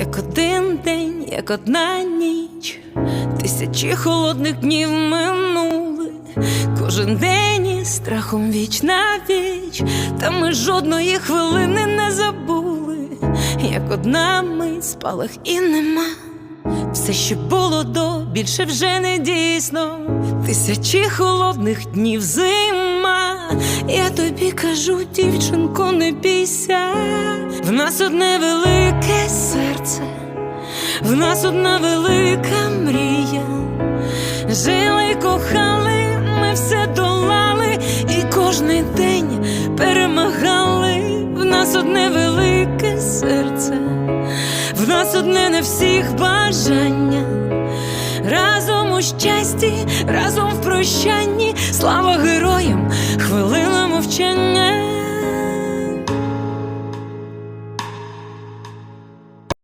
як один день, як одна ніч, тисячі холодних днів минули, кожен день із страхом віч на віч, та ми жодної хвилини не забули, як одна мить спалах і нема. Все, що було до, більше вже не дійсно. Тисячі холодних днів зима. Я тобі кажу, дівчинко, не бійся. В нас одне велике серце, в нас одна велика мрія. Жили кохали, ми все долали, і кожний день перемагали. В нас одне велике серце. В нас одне на всіх бажання, разом у щасті, разом в прощанні, слава героям, мовчання.